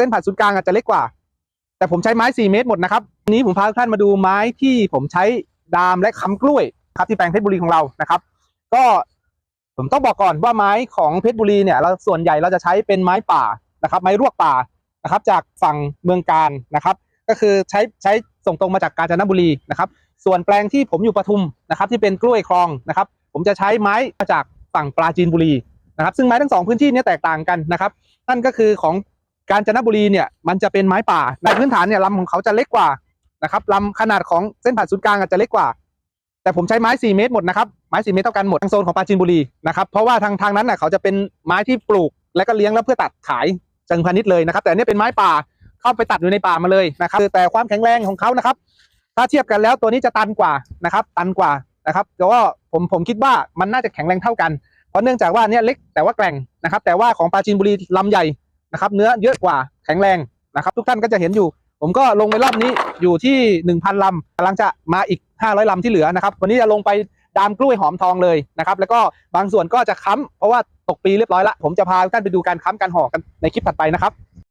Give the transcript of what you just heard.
ส้นผ่านศูนย์กลางอาจจะเล็กกว่า แต่ผมใช้ไม้ 4 เมตรหมดนะครับวันนี้ผมพาทุกท่านมาดูไม้ที่ผมใช้ดามและค้ำกล้วยครับที่แปลงเพชรบุรีของเรานะครับ ก็ผมต้องบอกก่อนว่าไม้ของเพชรบุรีเนี่ยเราส่วนใหญ่เราจะใช้เป็นไม้ป่านะครับ ไม้รวกป่านะครับ จากฝั่งเมืองการนะครับ ก็คือใช้ใช้ส่งตรงมาจากกาญจนบุรีนะครับ ส่วนแปลงที่ผมอยู่ปทุมนะครับ ที่เป็นกล้วยคลองนะครับ ผมจะใช้ไม้มาจากฝั่งปราจีนบุรีนะครับ ซึ่งไม้ทั้งสองพื้นที่นี้แตกต่างกันนะครับนั่นก็คือของ กาญจนบุรีเนี่ยมันจะเป็นไม้ป่าในพื้นฐานเนี่ยลำของเขาจะเล็กกว่านะครับลำขนาดของเส้นผ่านศูนย์กลางอาจจะเล็กกว่า แต่ผมใช้ไม้ 4 เมตรหมดนะครับไม้ 4 เมตรเท่ากันหมดทางโซนของปราจีนบุรีนะครับเพราะว่าทางทางนั้นน่ะเขาจะเป็นไม้ที่ปลูกและก็เลี้ยงแล้วเพื่อตัดขายเชิงพาณิชย์เลยนะครับ แต่อันนี้เป็นไม้ป่าเข้าไปตัดอยู่ในป่ามาเลยนะครับแต่ความแข็งแรงของเขานะครับ ถ้าเทียบกันแล้วตัวนี้จะตันกว่านะครับ ตันกว่านะครับแต่ว่าผมผมคิดว่ามันน่าจะแข็งแรงเท่ากันเพราะเนื่องจากว่าเนี่ยเล็กแต่ว่าแกร่งนะครับ แต่ว่าของปราจีนบุรีลำใหญ่ นะครับ เนื้อเยอะกว่าแข็งแรงนะครับ ทุกท่านก็จะเห็นอยู่ ผมก็ลงไปรอบนี้อยู่ที่ 1,000ลำกำลังจะมาอีก 500ลำที่เหลือนะครับ วันนี้จะลงไปดามกล้วยหอมทองเลยนะครับ แล้วก็บางส่วนก็จะค้ำเพราะว่าตกปีเรียบร้อยละผมจะพาทุกท่านไปดูการค้ำการห่อกันในคลิปถัดไปนะครับ